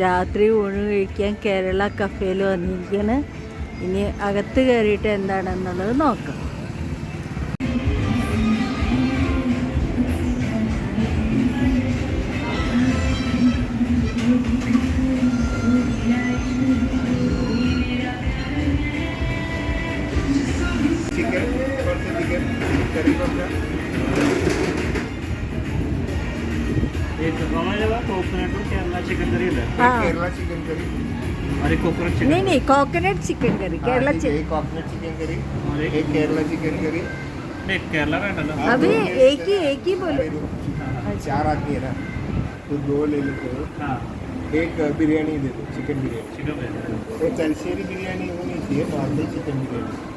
രാത്രി ഊണ് കഴിക്കാൻ കേരള കഫേയിൽ വന്നിരിക്കുകയാണ് ഇനി അകത്ത് കയറിയിട്ട് എന്താണെന്നുള്ളത് നോക്കാം. एक कोकोनट चिकन नहीं नहीं कोकोनट चिकन करी केरला हाँ, ठीक है, चिकन एक कॉकनट चिकन करी और एक एक केरला चिकन करी नहीं केरला का डाला हाँ, अभी दो ले एक ही लेते हैं। एक ही बोलो अरे दो। चार आदमी है ना तो दो ले लेते हो हाँ एक बिरयानी दे दो चिकन बिरयानी चिकन है वो तलसेरी बिरयानी होनी चाहिए नॉर्मल चिकन बिरयानी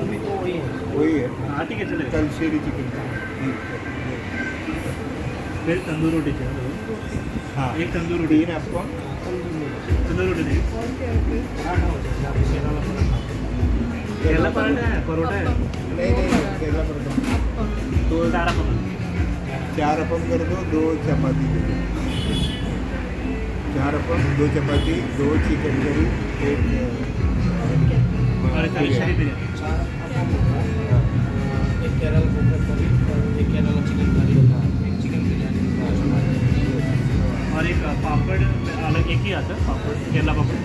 अभी तो वही है वही है हाँ ठीक है चलेगा तलसेरी चिकन फिर तंदूर रोटी चाहिए हाँ. एक तंदूर रोटी तीन आपको. तंदूर रोटी नहीं केरला पराठा है परोठा है नहीं नहीं केरला परोठा. तो सारा परोठा चार अपन कर दो दो चपाती दे दो चार अपन दो चपाती दो चिकन करी एक और तलश्ശേരി अलग एक ही आता है पापड़ केला पापड़।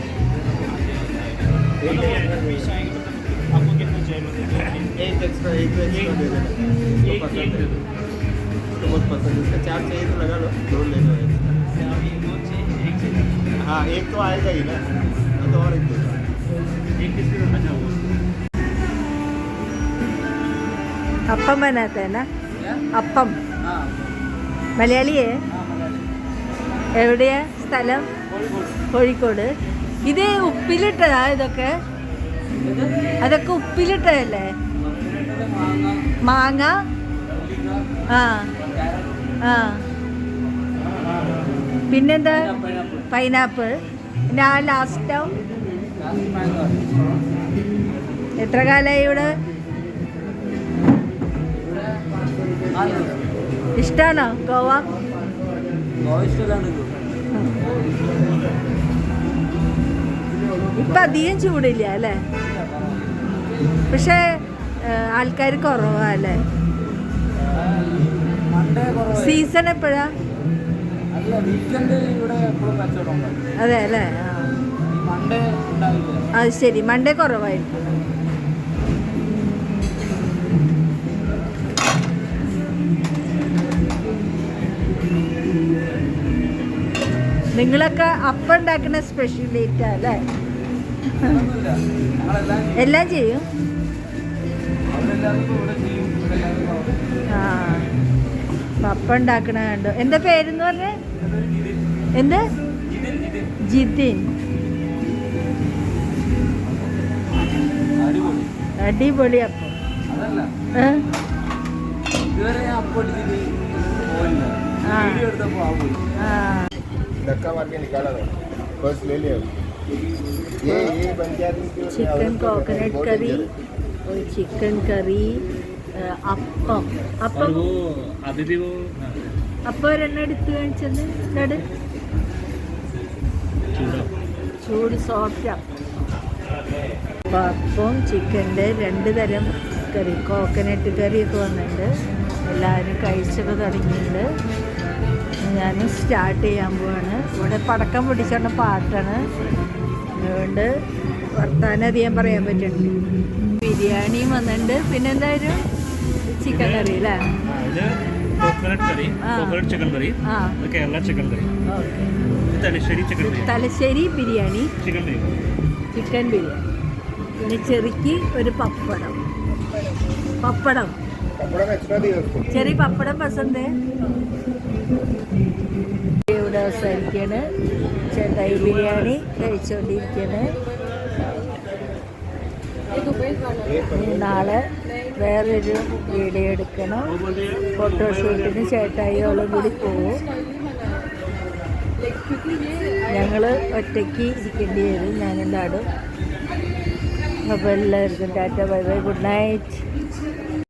आपको कितना चाहिए? मतलब एक पसंद है। इसका चार चाहिए तो लगा लो दो ले लो एक। हाँ एक तो आएगा ही ना। तो और एक दो। अपम बनाता है ना? अपम मलयाली है? എവിടെയാ സ്ഥലം? കോഴിക്കോട്. ഇത് ഉപ്പിലിട്ടതാ ഇതൊക്കെ? അതൊക്കെ ഉപ്പിലിട്ടതല്ലേ? മാങ്ങ? ആ. ആ. പിന്നെന്താ? പൈനാപ്പിൾ. പിന്നെ ആ ലാസ്റ്റോ എത്ര കാലമായി ഇവിടെ? ഇഷ്ടമാണോ ഗോവ? ഇപ്പൊ അധികം ചൂടില്ല അല്ലേ? പക്ഷെ ആൾക്കാർ കുറവാ അല്ലേ? സീസൺ എപ്പോഴാ? അതെ അല്ലേ? അത് ശരി. മൺഡേ കുറവായിരിക്കും. നിങ്ങളൊക്കെ അപ്പം ഉണ്ടാക്കുന്ന സ്പെഷ്യലിറ്റാ അല്ലേ എല്ലാം ചെയ്യും? ആ അപ്പൊ ഉണ്ടാക്കണ കണ്ടു. എന്താ പേരെന്ന് പറഞ്ഞേ? എന്ത്? ജിതിൻ. അടിപൊളി അപ്പം. ആ. धक्का मार के निकाला था बस ले लिया ये ये बन गया तो इसकी वजह से ചിക്കൻ औरत को കോക്കനട്ട് बहुत കറി danger है। ഒരു ചിക്കൻ കറി ഏ, അപ്പം और അപ്പം वो अदिति वो അപ്പം ഒരെണ്ണം എടുത്ത് കാണിച്ചത് ഇതട് चूड़ा ചൂട് സോഫ്റ്റ് അപ്പം ചിക്കൻ്റെ രണ്ട് തരം കറി കോക്കനട്ട് കറിയൊക്കെ വന്നിട്ടുണ്ട് എല്ലാവരും കഴിച്ചൊക്കെ തുടങ്ങിയിട്ടുണ്ട് ഞാൻ സ്റ്റാർട്ട് ചെയ്യാൻ പോവാണ്. ഇവിടെ പടക്കം പിടിച്ചുകൊണ്ട് പാട്ടാണ്. അതുകൊണ്ട് വർത്താനം അധികം പറയാൻ പറ്റുന്നുണ്ട് ബിരിയാണിയും വന്നിട്ടുണ്ട് പിന്നെ എന്തായാലും ചിക്കൻ കറി അല്ലേ തലശ്ശേരി ബിരിയാണി. ചിക്കൻ ബിരിയാണി. പിന്നെ ചെറുക്കി ഒരു പപ്പടം. പപ്പടം. ചെറിയ പപ്പടം പസന്ത്. ഇവിടെ അവസാനിക്കാണ് ചെന്നായി ബിരിയാണി കഴിച്ചുകൊണ്ടിരിക്കാണ് നാളെ വേറൊരു വീഡിയോ എടുക്കണം. ഫോട്ടോഷൂട്ടിന് ചേട്ടായിയോളം കൂടി പോവും. ഞങ്ങൾ ഒറ്റയ്ക്ക് ഇരിക്കേണ്ടി വരും. ഞാനെന്താടും അപ്പോൾ എല്ലാവർക്കും tata bye bye. Good night.